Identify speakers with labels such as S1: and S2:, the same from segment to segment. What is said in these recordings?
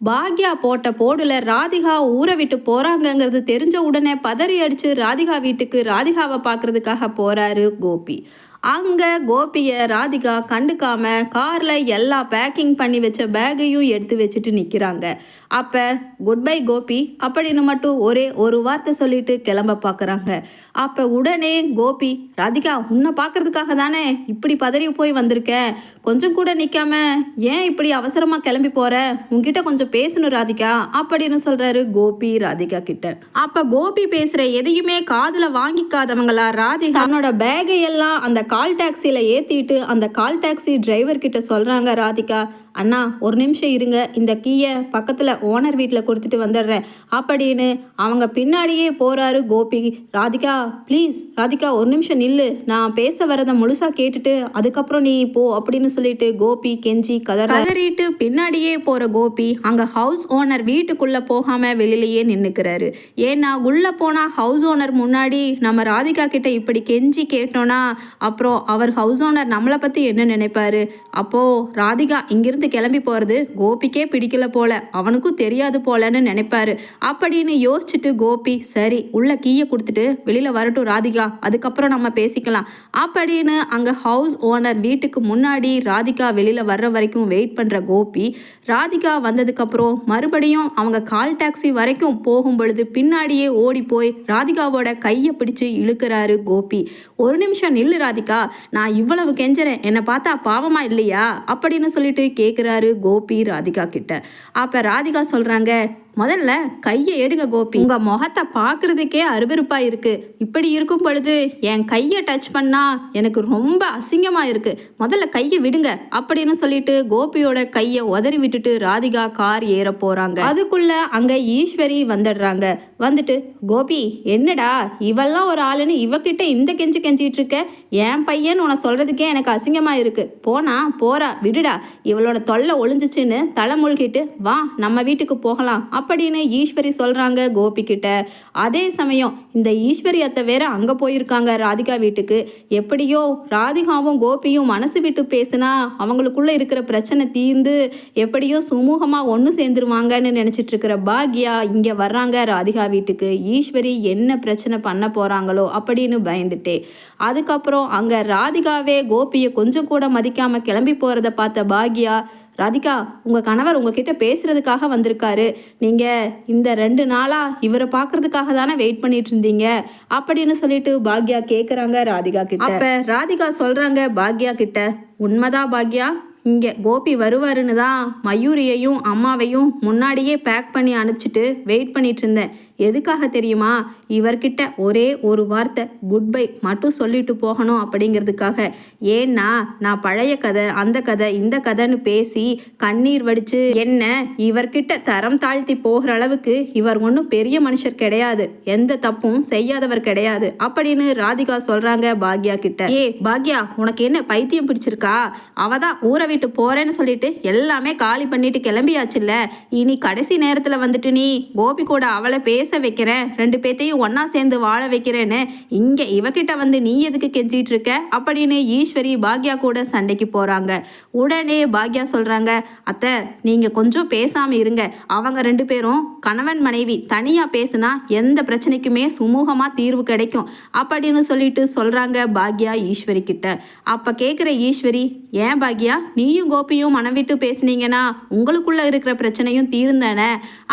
S1: பாக்யா போட்ட போடுல ராதிகா ஊரை விட்டு போறாங்கங்கிறது தெரிஞ்ச உடனே பதறி அடிச்சு ராதிகா வீட்டுக்கு ராதிகாவை பார்க்கறதுக்காக போறாரு கோபி. அங்கே கோபியை ராதிகா கண்டுக்காம காரில் எல்லா பேக்கிங் பண்ணி வச்ச பேக்கையும் எடுத்து வச்சுட்டு நிற்கிறாங்க அப்போ குட் பை கோபி. அப்படின்னு மட்டும் ஒரே ஒரு வார்த்தை சொல்லிட்டு கிளம்ப பார்க்குறாங்க அப்போ உடனே கோபி ராதிகா உன்னை பார்க்கறதுக்காக தானே இப்படி பதறி போய் வந்திருக்கேன் கொஞ்சம் கூட நிற்காம ஏன் இப்படி அவசரமாக கிளம்பி போகிற உங்ககிட்ட கொஞ்சம் பேசணும் ராதிகா. அப்படின்னு சொல்கிறாரு கோபி ராதிகா கிட்ட. அப்போ கோபி பேசுகிற எதையுமே காதில் வாங்கிக்காதவங்களா ராதிகா? தன்னோட பேகை எல்லாம் அந்த கால் டாக்ஸியில் ஏற்றிட்டு அந்த கால் டாக்ஸி டிரைவர் கிட்ட ராதிகா அண்ணா ஒரு நிமிஷம் இருங்க. இந்த கீயை பக்கத்தில் ஓனர் வீட்டில் கொடுத்துட்டு வந்துடுறேன். அப்படின்னு அவங்க பின்னாடியே போகிறாரு கோபி. ராதிகா ப்ளீஸ் ராதிகா ஒரு நிமிஷம் நில்லு. நான் பேச வரதை முழுசாக கேட்டுட்டு அதுக்கப்புறம் நீ போ அப்படின்னு சொல்லிட்டு கோபி கெஞ்சி கதற கதறிட்டு பின்னாடியே போகிற கோபி அங்கே ஹவுஸ் ஓனர் வீட்டுக்குள்ளே போகாமல் வெளியிலேயே நின்றுக்கிறாரு ஏன்னா உள்ளே போனால் ஹவுஸ் ஓனர் முன்னாடி நம்ம ராதிகா கிட்ட இப்படி கெஞ்சி கேட்டோன்னா அப்புறம் அவர் ஹவுஸ் ஓனர் நம்மளை பற்றி என்ன நினைப்பாரு? அப்போது ராதிகா இங்கிருந்து கிளம்பி போகிறது கோபிக்கே பிடிக்கல போல. அவனுக்கும் தெரியாது போலன்னு நினைப்பாரு. அப்படின்னு யோசிச்சுட்டு கோபி சரி உள்ள கீயை கொடுத்துட்டு வெளியில் வரட்டும் ராதிகா அதுக்கப்புறம் நம்ம பேசிக்கலாம். அப்படின்னு அங்கே ஹவுஸ் ஓனர் வீட்டுக்கு முன்னாடி ராதிகா வெளியில் வர்ற வரைக்கும் வெயிட் பண்ணுற கோபி ராதிகா வந்ததுக்கப்புறம் மறுபடியும் அவங்க கால் டாக்ஸி வரைக்கும் போகும் பொழுது பின்னாடியே ஓடி போய் ராதிகாவோட கையை பிடிச்சு இழுக்கிறாரு கோபி. ஒரு நிமிஷம் நில்லு ராதிகா நான் இவ்வளவு கெஞ்சறேன் என்னை பார்த்தா பாவமா இல்லையா? அப்படின்னு சொல்லிட்டு கேட்குறாரு கோபி ராதிகா கிட்ட. அப்ப ராதிகா சொல்றாங்க முதல்ல கையை எடுங்க கோபி. உங்க முகத்தை பார்க்கறதுக்கே அருவருப்பா இருக்கு. இப்படி இருக்கும் பொழுது என் கையை டச் பண்ணா எனக்கு ரொம்ப அசிங்கமா இருக்கு. முதல்ல கையை விடுங்க அப்படின்னு சொல்லிட்டு கோபியோட கையை உதறி விட்டுட்டு ராதிகா கார் ஏற போறாங்க. அதுக்குள்ள அங்க ஈஸ்வரி வந்துடுறாங்க. வந்துட்டு கோபி என்னடா? இவெல்லாம் ஒரு ஆளுன்னு இவகிட்ட இந்த கெஞ்சி கெஞ்சிட்டு இருக்க? என் பையன் உன சொல்றதுக்கே எனக்கு அசிங்கமா இருக்கு. போனா போறா விடுடா. இவளோட தொல்லை ஒளிஞ்சிச்சுன்னு தலை மூழ்கிட்டு வா நம்ம வீட்டுக்கு போகலாம். அப்படின்னு ஈஸ்வரி சொல்கிறாங்க கோபி கிட்ட. அதே சமயம் இந்த ஈஸ்வரி அத்தை வேற அங்கே போயிருக்காங்க ராதிகா வீட்டுக்கு. எப்படியோ ராதிகாவும் கோபியும் மனசு விட்டு பேசினா அவங்களுக்குள்ள இருக்கிற பிரச்சனை தீர்ந்து எப்படியோ சுமூகமாக ஒன்று சேர்ந்துருவாங்கன்னு நினச்சிட்டு இருக்கிற பாக்யா இங்கே வர்றாங்க ராதிகா வீட்டுக்கு. ஈஸ்வரி என்ன பிரச்சனை பண்ண போகிறாங்களோ அப்படின்னு பயந்துட்டே. அதுக்கப்புறம் அங்கே ராதிகாவே கோபியை கொஞ்சம் கூட மதிக்காமல் கிளம்பி போகிறத பார்த்த பாக்யா ராதிகா உங்கள் கணவர் உங்ககிட்ட பேசுறதுக்காக வந்திருக்காரு. நீங்கள் இந்த ரெண்டு நாளாக இவரை பார்க்கறதுக்காக தானே வெயிட் பண்ணிட்டு இருந்தீங்க? அப்படின்னு சொல்லிட்டு பாக்யா கேட்குறாங்க ராதிகா கிட்ட. அப்போ ராதிகா சொல்கிறாங்க பாக்யா கிட்ட உண்மைதான் பாக்யா? இங்கே கோபி வருவாருன்னு தான் மயூரியையும் அம்மாவையும் முன்னாடியே பேக் பண்ணி அனுப்பிச்சிட்டு வெயிட் பண்ணிட்டு இருந்தேன். எதுக்காக தெரியுமா? இவர்கிட்ட ஒரே ஒரு வார்த்தை குட் பை மட்டும் சொல்லிட்டு போகணும் அப்படிங்கிறதுக்காக. ஏன்னா நான் பழைய கதை அந்த கதை இந்த கதைன்னு பேசி கண்ணீர் வடிச்சு என்ன இவர்கிட்ட தரம் தாழ்த்தி போகிற அளவுக்கு இவர் ஒன்றும் பெரிய மனுஷர் கிடையாது. எந்த தப்பும் செய்யாதவர் கிடையாது அப்படின்னு ராதிகா சொல்றாங்க பாக்யா கிட்ட. ஏ பாக்யா உனக்கு என்ன பைத்தியம் பிடிச்சிருக்கா? அவ தான் ஊரை விட்டு போறேன்னு சொல்லிட்டு எல்லாமே காலி பண்ணிட்டு கிளம்பியாச்சுல்ல. இனி கடைசி நேரத்துல வந்துட்டு நீ கோபி கூட அவளை பேச பேச வைக்கிறேன். ரெண்டு பேத்தையும் ஒன்னா சேர்ந்து வாழ வைக்கிறேன்னு. இங்க இவகிட்ட வந்து நீ எதுக்கு கெஞ்சிட்டு இருக்க? அப்படின்னு ஈஸ்வரி பாக்யா கூட சண்டைக்கு போறாங்க. உடனே பாக்யா சொல்றாங்க அத்தை நீங்க கொஞ்சம் பேசாம இருங்க. அவங்க ரெண்டு பேரும் கணவன் மனைவி தனியா பேசுனா எந்த பிரச்சனைக்குமே சுமூகமா தீர்வு கிடைக்கும். அப்படின்னு சொல்லிட்டு சொல்றாங்க பாக்யா ஈஸ்வரி கிட்ட. அப்ப கேக்குற ஈஸ்வரி ஏன் பாக்யா நீயும் கோபியும் மனவிட்டு பேசுனீங்கன்னா உங்களுக்குள்ள இருக்கிற பிரச்சனையும் தீர்ந்தன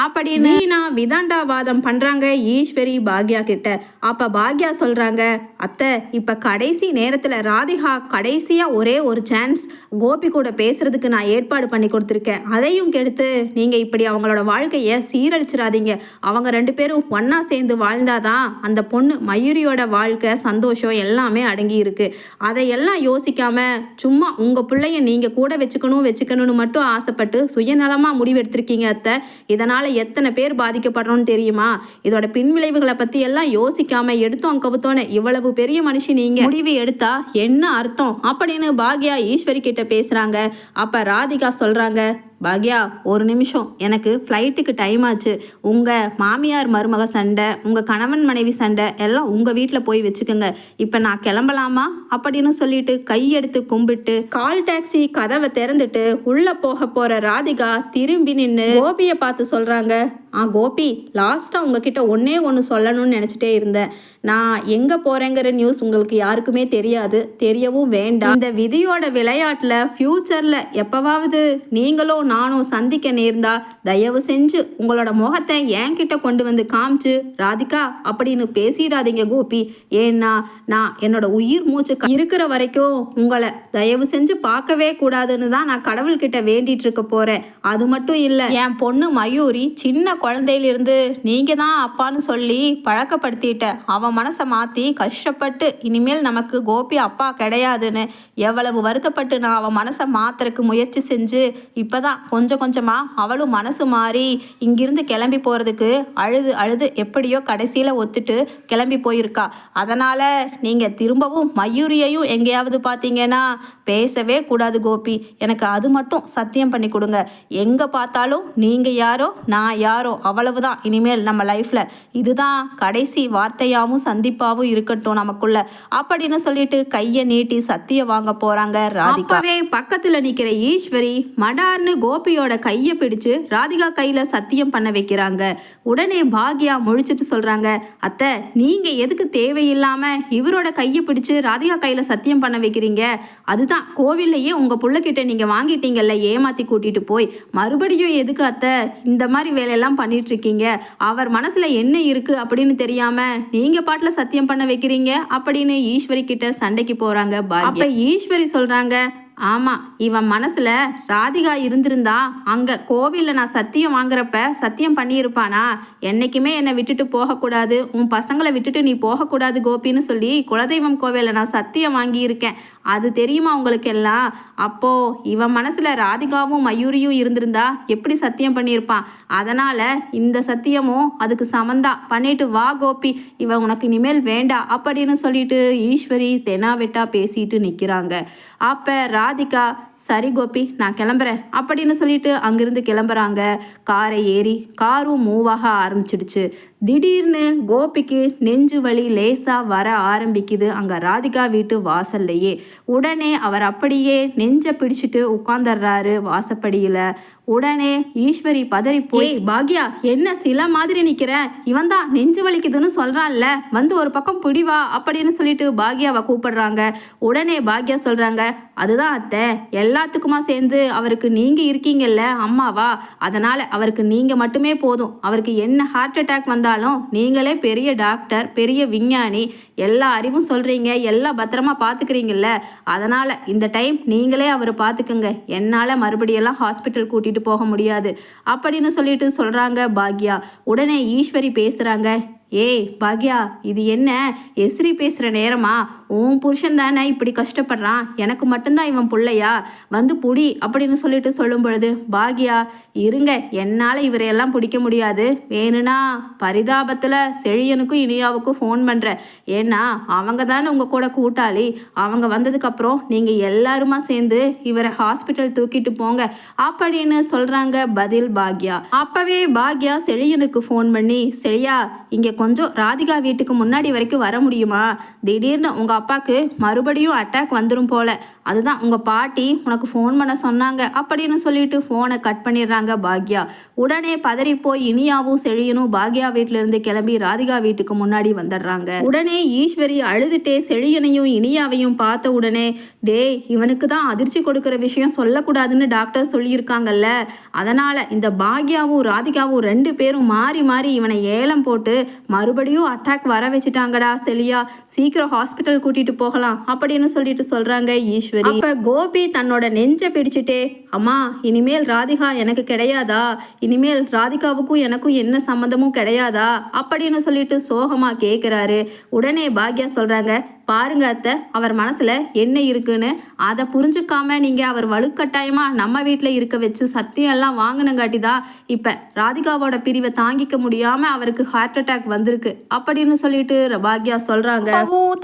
S1: அப்படின்னு நான் விதாண்டாவாதம் பண்ணுறாங்க ஈஸ்வரி பாக்யா கிட்ட. அப்போ பாக்யா சொல்கிறாங்க அத்தை இப்போ கடைசி நேரத்தில் ராதிகா கடைசியாக ஒரே ஒரு சான்ஸ் கோபி கூட பேசுகிறதுக்கு நான் ஏற்பாடு பண்ணி கொடுத்துருக்கேன். அதையும் கெடுத்து நீங்கள் இப்படி அவங்களோட வாழ்க்கையை சீரழிச்சிடாதீங்க. அவங்க ரெண்டு பேரும் ஒன்றா சேர்ந்து வாழ்ந்தாதான் அந்த பொண்ணு மயூரியோட வாழ்க்கை சந்தோஷம் எல்லாமே அடங்கி இருக்கு. அதையெல்லாம் யோசிக்காமல் சும்மா உங்கள் பிள்ளைய நீங்கள் கூட வச்சுக்கணும் வச்சுக்கணும்னு மட்டும் ஆசைப்பட்டு சுயநலமாக முடிவெடுத்திருக்கீங்க அத்தை. இதனால் எத்தனை பேர் பாதிக்கப்படுறோன்னு தெரியுமா? இதோட பின்விளைவுகளை பத்தி எல்லாம் யோசிக்காம எடுத்தோம் கவுத்தோன்னு இவ்வளவு பெரிய மனுஷி நீங்க. முடிவு எடுத்தா என்ன அர்த்தம் அப்படின்னு பாக்யா ஈஸ்வரி கிட்ட பேசுறாங்க. அப்ப ராதிகா சொல்றாங்க பாக்யா ஒரு நிமிஷம். எனக்கு ஃப்ளைட்டுக்கு டைம் ஆச்சு. உங்கள் மாமியார் மருமக சண்டை உங்கள் கணவன் மனைவி சண்டை எல்லாம் உங்கள் வீட்டில் போய் வச்சுக்கோங்க. இப்போ நான் கிளம்பலாமா? அப்படின்னு சொல்லிட்டு கையெடுத்து கும்பிட்டு கால் டாக்ஸி கதவை திறந்துட்டு உள்ளே போக போகிற ராதிகா திரும்பி நின்று கோபியை பார்த்து சொல்கிறாங்க ஆ கோபி லாஸ்ட்டாக உங்ககிட்ட ஒன்றே ஒன்று சொல்லணும்னு நினச்சிட்டே இருந்தேன். நான் எங்கே போகிறேங்கிற நியூஸ் உங்களுக்கு யாருக்குமே தெரியாது. தெரியவும் வேண்டாம். இந்த விதியோட விளையாட்டில் ஃப்யூச்சரில் எப்போவாவது நீங்களும் நானும் சந்திக்க நேர்ந்தா தயவு செஞ்சு உங்களோட முகத்தை என்கிட்ட கொண்டு வந்து காமிச்சு ராதிகா அப்படின்னு பேசிடாதீங்க கோபி. ஏன்னா நான் என்னோட உயிர் மூச்சு இருக்கிற வரைக்கும் உங்களை தயவு செஞ்சு பார்க்கவே கூடாதுன்னு தான் நான் கடவுள்கிட்ட வேண்டிட்டு இருக்க போகிறேன் அது மட்டும் இல்லை என் பொண்ணு மயூரி சின்ன குழந்தையிலிருந்து நீங்கள் தான் அப்பான்னு சொல்லி பழக்கப்படுத்திட்ட. அவன் மனசை மாற்றி கஷ்டப்பட்டு இனிமேல் நமக்கு கோபி அப்பா கிடையாதுன்னு எவ்வளவு வருத்தப்பட்டு நான் அவன் மனசை மாத்துறக்கு முயற்சி செஞ்சு இப்போ தான் கொஞ்சம் கொஞ்சமாக அவளும் மனசு மாறி இங்கிருந்து கிளம்பி போகிறதுக்கு அழுது அழுது எப்படியோ கடைசியில் ஒத்துட்டு கிளம்பி போயிருக்கா. அதனால் நீங்கள் திரும்பவும் மயூரியையும் எங்கேயாவது பார்த்தீங்கன்னா பேசவே கூடாது கோபி. எனக்கு அது மட்டும் சத்தியம் பண்ணி கொடுங்க. எங்கே பார்த்தாலும் நீங்கள் யாரோ நான் யாரோ அவ்வளவுதான். இனிமேல் நம்ம லைஃப்பில் இதுதான் கடைசி வார்த்தையாவும் சந்திப்பாவும் இருக்கட்டும் நமக்குள்ள. அப்படின்னு சொல்லிட்டு கையை நீட்டி சத்தியம் வாங்க போறாங்க ராதிகாவே பக்கத்தில் பக்கத்துல நிக்கிற ஈஸ்வரி மடார்னு கோபியோட கையை பிடிச்சு ராதிகா கையில் சத்தியம் பண்ண வைக்கிறாங்க. உடனே பாக்யா முழிச்சிட்டு சொல்கிறாங்க அத்தை நீங்கள் எதுக்கு தேவையில்லாமல் இவரோட கையை பிடிச்சு ராதிகா கையில் சத்தியம் பண்ண வைக்கிறீங்க? அதுதான் கோவில்லையே உங்கள் பிள்ளைக்கிட்ட நீங்கள் வாங்கிட்டீங்கல்ல ஏமாத்தி கூட்டிகிட்டு போய். மறுபடியும் எதுக்கு அத்தை இந்த மாதிரி வேலையெல்லாம் பண்ணிகிட்ருக்கீங்க அவர் மனசில் என்ன இருக்குது அப்படின்னு தெரியாமல் நீங்கள் பாட்டில் சத்தியம் பண்ண வைக்கிறீங்க? அப்படின்னு ஈஸ்வரி கிட்ட சண்டைக்கு போகிறாங்க அப்போ ஈஸ்வரி சொல்கிறாங்க ஆமாம் இவன் மனசில் ராதிகா இருந்திருந்தா அங்கே கோவிலில் நான் சத்தியம் வாங்குறப்ப சத்தியம் பண்ணியிருப்பானா? என்றைக்குமே என்னை விட்டுட்டு போகக்கூடாது. உன் பசங்களை விட்டுட்டு நீ போகக்கூடாது கோபின்னு சொல்லி குலதெய்வம் கோவிலில் நான் சத்தியம் வாங்கியிருக்கேன். அது தெரியுமா உங்களுக்கு எல்லாம் அப்போ இவன் மனசில் ராதிகாவும் மயூரியும் இருந்திருந்தா எப்படி சத்தியம் பண்ணியிருப்பான்? அதனால் இந்த சத்தியமும் அதுக்கு சமந்தா. பண்ணிட்டு வா கோபி இவன் உனக்கு இனிமேல் வேண்டாம் அப்படின்னு சொல்லிட்டு ஈஸ்வரி தெனாவெட்டா பேசிட்டு அப்போ ரா ராதிகா சரி கோபி நான் கிளம்புறேன். அப்படின்னு சொல்லிட்டு அங்கிருந்து கிளம்புறாங்க. காரை ஏறி காரும் மூவ் ஆக ஆரம்பிச்சிடுச்சு. திடீர்னு கோபிக்கு நெஞ்சு வலி லேசா வர ஆரம்பிக்குது அங்க ராதிகா வீட்டு வாசல்லையே. உடனே அவர் அப்படியே நெஞ்ச பிடிச்சிட்டு உட்கார்ந்துடுறாரு வாசப்படியில. உடனே ஈஸ்வரி பதறி போய் பாக்யா என்ன சில மாதிரி நிக்கிற? இவன் தான் நெஞ்சு வலிக்குதுன்னு சொல்றான்ல. வந்து ஒரு பக்கம் பிடிவா அப்படின்னு சொல்லிட்டு பாக்யாவை கூப்பிடுறாங்க. உடனே பாக்யா சொல்றாங்க அதுதான் அத்தை எல்லாத்துக்குமா சேர்ந்து அவருக்கு நீங்கள் இருக்கீங்கல்ல அம்மாவா? அதனால் அவருக்கு நீங்கள் மட்டுமே போதும். அவருக்கு என்ன ஹார்ட் அட்டாக் வந்தாலும் நீங்களே பெரிய டாக்டர் பெரிய விஞ்ஞானி எல்லா அறிவும் சொல்கிறீங்க எல்லாம் பத்திரமா பார்த்துக்கிறீங்கல்ல அதனால் இந்த டைம் நீங்களே அவரை பார்த்துக்குங்க என்னால் மறுபடியெல்லாம் ஹாஸ்பிட்டல் கூட்டிகிட்டு போக முடியாது. அப்படின்னு சொல்லிட்டு சொல்கிறாங்க பாக்யா. உடனே ஈஸ்வரி பேசுகிறாங்க ஏய் பாக்யா இது என்ன? எஸ்ரி பேசுகிற நேரமா? உன் புருஷன் தானே இப்படி கஷ்டப்படுறான். எனக்கு மட்டும்தான் இவன் பிள்ளையா? வந்து புடி அப்படின்னு சொல்லிட்டு சொல்லும் பொழுது பாக்யா இருங்க என்னால் இவரையெல்லாம் பிடிக்க முடியாது. வேணும்னா பரிதாபத்தில் செழியனுக்கும் இனியாவுக்கும் ஃபோன் பண்ணுறேன் ஏன்னா அவங்க தானே உங்கள் கூட கூட்டாளி. அவங்க வந்ததுக்கப்புறம் நீங்கள் எல்லாருமா சேர்ந்து இவரை ஹாஸ்பிட்டல் தூக்கிட்டு போங்க அப்படின்னு சொல்கிறாங்க பதில் பாக்யா. அப்போவே பாக்யா செழியனுக்கு ஃபோன் பண்ணி செழியா இங்கே கொஞ்சம் ராதிகா வீட்டுக்கு முன்னாடி வரைக்கும் வர முடியுமா? திடீர்னு உங்கள் அப்பாவுக்கு மறுபடியும் அட்டாக் வந்துடும் போல. அதுதான் உங்கள் பாட்டி உனக்கு ஃபோன் பண்ண சொன்னாங்க அப்படின்னு சொல்லிட்டு ஃபோனை கட் பண்ணிடுறாங்க பாக்யா. உடனே பதறி போய் இனியாவும் செழியனும் பாக்யா வீட்டிலேருந்து கிளம்பி ராதிகா வீட்டுக்கு முன்னாடி வந்துடுறாங்க. உடனே ஈஸ்வரி அழுதுட்டே செழியனையும் இனியாவையும் பார்த்த உடனே டேய் இவனுக்கு தான் அதிர்ச்சி கொடுக்குற விஷயம் சொல்லக்கூடாதுன்னு டாக்டர் சொல்லியிருக்காங்கல்ல. அதனால் இந்த பாக்யாவும் ராதிகாவும் ரெண்டு பேரும் மாறி மாறி இவனை ஏலம் போட்டு மறுபடியும் அட்டாக் வர வச்சுட்டாங்கடா செலியா சீக்கிரம் ஹாஸ்பிட்டல் கூட்டிகிட்டு போகலாம் அப்படின்னு சொல்லிட்டு சொல்கிறாங்க ஈஸ்வரி. அப்ப கோபி தன்னோட நெஞ்ச பிடிச்சிட்டே அம்மா இனிமேல் ராதிகா எனக்கு கிடையாதா? இனிமேல் ராதிகாவுக்கும் எனக்கும் என்ன சம்மந்தமும் கிடையாதா? அப்படின்னு சொல்லிட்டு சோகமா கேக்குறாரு. உடனே பாக்யா சொல்றாங்க பாருங்க அத்தை அவர் மனசுல என்ன இருக்குன்னு அதை புரிஞ்சுக்காம நீங்க அவர் வலுக்கட்டாயமா நம்ம வீட்டில் இருக்க வச்சு சத்தியம் எல்லாம் வாங்கினங்காட்டி தான் இப்ப ராதிகாவோட பிரிவை தாங்கிக்க முடியாம அவருக்கு ஹார்ட் அட்டாக் வந்திருக்கு. அப்படின்னு சொல்லிட்டு பாக்யா சொல்றாங்க.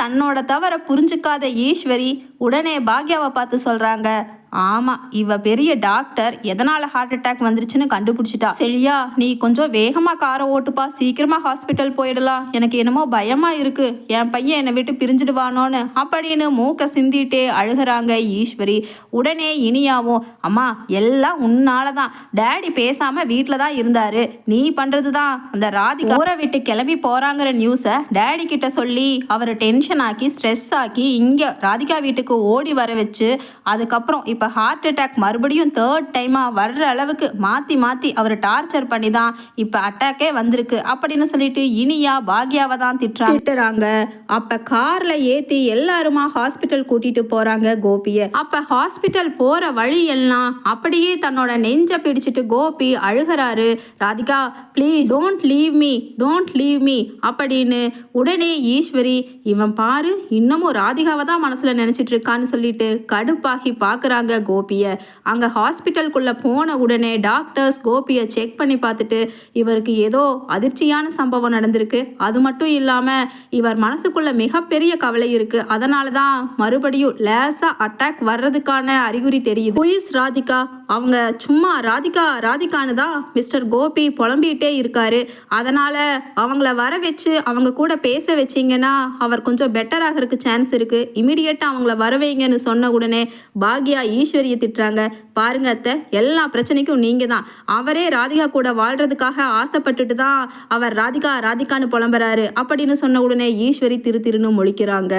S1: தன்னோட தவற புரிஞ்சுக்காத ஈஸ்வரி உடனே பாக்யாவை பார்த்து சொல்றாங்க. ஆமா இவ பெரிய டாக்டர் எதனால ஹார்ட் அட்டாக் வந்துருச்சுன்னு கண்டுபிடிச்சிட்டா. சரியா நீ கொஞ்சம் வேகமா காரை ஓட்டுப்பா சீக்கிரமா ஹாஸ்பிட்டல் போயிடலாம். எனக்கு என்னமோ பயமா இருக்கு. என் பையன் என்னை விட்டு பிரிஞ்சிடுவானோன்னு அப்படின்னு மூக்க சிந்திட்டே அழுகுறாங்க ஈஸ்வரி. உடனே இனியாவும் அம்மா எல்லாம் உன்னால தான் டேடி பேசாம வீட்டில் தான் இருந்தாரு. நீ பண்ணுறது தான் அந்த ராதிகா ஊரை விட்டு கிளம்பி போறாங்கிற நியூஸை டேடி கிட்ட சொல்லி அவரை டென்ஷன் ஆக்கி ஸ்ட்ரெஸ் ஆக்கி இங்கே ராதிகா வீட்டுக்கு ஓடி வர வச்சு அதுக்கப்புறம் இப்போ ஹார்ட் அட்டாக் மறுபடியும் தேர்ட் டைமாக வர்ற அளவுக்கு மாற்றி மாற்றி அவர் டார்ச்சர் பண்ணி தான் இப்போ அட்டாக்கே வந்திருக்கு அப்படின்னு சொல்லிட்டு இனியா பாக்யாவை தான் திட்டுறாங்க. திட்டுறாங்க. அப்போ காரில் ஏற்றி எல்லாருமா ஹாஸ்பிட்டல் கூட்டிட்டு போகிறாங்க கோபியை. அப்போ ஹாஸ்பிட்டல் போகிற வழி எல்லாம் அப்படியே தன்னோட நெஞ்ச பிடிச்சிட்டு Gopi அழுகிறாரு. Radhika please don't leave me don't leave me அப்படின்னு உடனே ஈஸ்வரி இவன் பாரு இன்னமும் ராதிகாவை தான் மனசில் நினச்சிட்டு இருக்கான்னு சொல்லிட்டு கடுப்பாகி பார்க்குறாங்க கோபியை. அங்கே ஹாஸ்பிட்டலுக்குள்ளே போன உடனே டாக்டர்ஸ் கோபியை செக் பண்ணி பார்த்துட்டு இவருக்கு ஏதோ அதிர்ச்சியான சம்பவம் நடந்திருக்கு. அது மட்டும் இல்லாமல் இவர் மனசுக்குள்ள மிகப்பெரிய கவலை இருக்குது அதனால தான் மறுபடியும் லேசாக அட்டாக் வர்றதுக்கான அறிகுறி தெரியுது. புயிஸ் ராதிகா அவங்க சும்மா ராதிகா ராதிகான்னு தான் மிஸ்டர் கோபி புலம்பிகிட்டே இருக்காரு. அதனால் அவங்கள வர வச்சு அவங்க கூட பேச வச்சீங்கன்னா அவர் கொஞ்சம் பெட்டராகிறதுக்கு சான்ஸ் இருக்குது இமீடியட்டாக அவங்கள வரவைங்கன்னு சொன்ன உடனே பாக்யா ஈஸ்வரியை திட்டுறாங்க. பாருங்க அத்தை எல்லா பிரச்சனைக்கும் நீங்க தான். அவரே ராதிகா கூட வாழ்றதுக்காக ஆசைப்பட்டுட்டு தான் அவர் ராதிகா ராதிகான்னு புலம்புறாரு. அப்படின்னு சொன்ன உடனே ஈஸ்வரி திரு திருன்னு முழிக்கிறாங்க.